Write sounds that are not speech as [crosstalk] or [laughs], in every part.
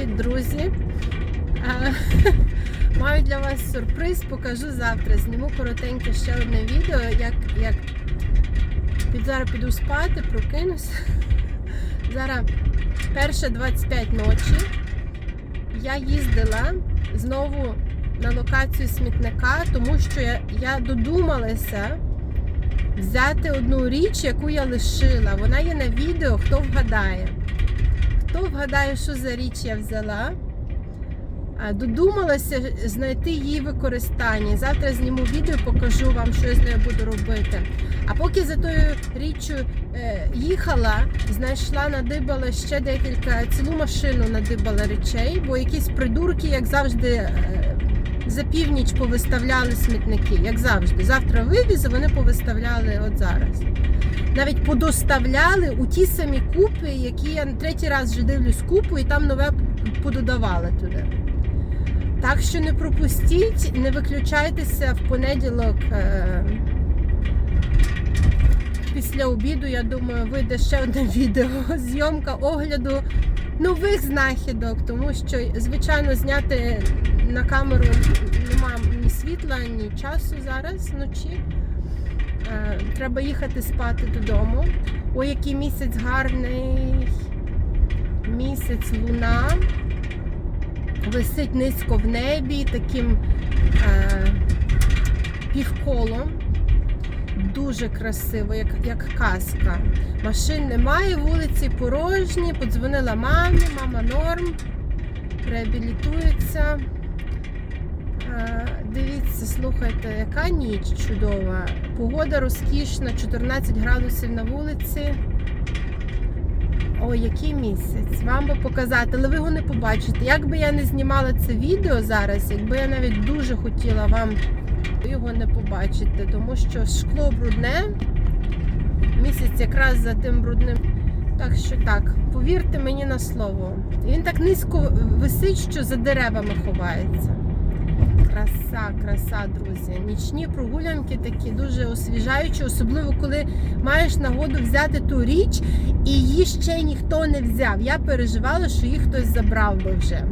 Привіт, друзі! [laughs] Маю для вас сюрприз, покажу завтра. Зніму коротеньке ще одне відео, як, як під, зараз піду спати, прокинусь. [laughs] Зараз перше 25 ночі. Я їздила знову на локацію смітника, тому що я, я додумалася взяти одну річ, яку я лишила. Вона є на відео, хто вгадає. Хто вгадає, що за річ я взяла? Додумалася знайти її використання. Завтра зніму відео, покажу вам, що я з нею буду робити. А поки за тою річчю е, їхала, знайшла, надибала ще декілька, цілу машину надибала речей, бо якісь придурки, як завжди, е, за північ повиставляли смітники, як завжди. Завтра вивіз, вони повиставляли от зараз. Навіть подоставляли у ті самі купи, які я третій раз вже дивлюсь купу, і там нове пододавали туди. Так що не пропустіть, не виключайтеся в понеділок. Після обіду, я думаю, вийде ще одне [laughs] відео. Зйомка огляду нових знахідок, тому що, звичайно, зняти на камеру нема ні світла, ні часу зараз вночі. Е, Треба їхати спати додому. Ой, який місяць гарний. Місяць луна. Висить низько в небі, таким е, півколом. Дуже красиво, як, як казка. Машин немає, вулиці порожні. Подзвонила мамі, мама норм, реабілітується. Е, Дивіться, слухайте, яка ніч чудова. Погода розкішна, 14 градусів на вулиці. Ой, який місяць. Вам би показати, але ви його не побачите. Як би я не знімала це відео зараз, якби я навіть дуже хотіла вам ви його не побачите, тому що шкло брудне. Місяць якраз за тим брудним. Так що так, повірте мені на слово. Він так низько висить, що за деревами ховається. Краса, краса, друзі. Нічні прогулянки такі дуже освіжаючі, особливо коли маєш нагоду взяти ту річ, і її ще ніхто не взяв. Я переживала, що її хтось забрав би вже.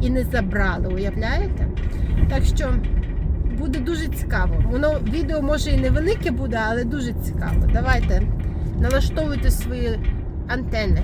І не забрали, уявляєте? Так що буде дуже цікаво. Воно відео може і невелике буде, але дуже цікаво. Давайте налаштовуйте свої антени.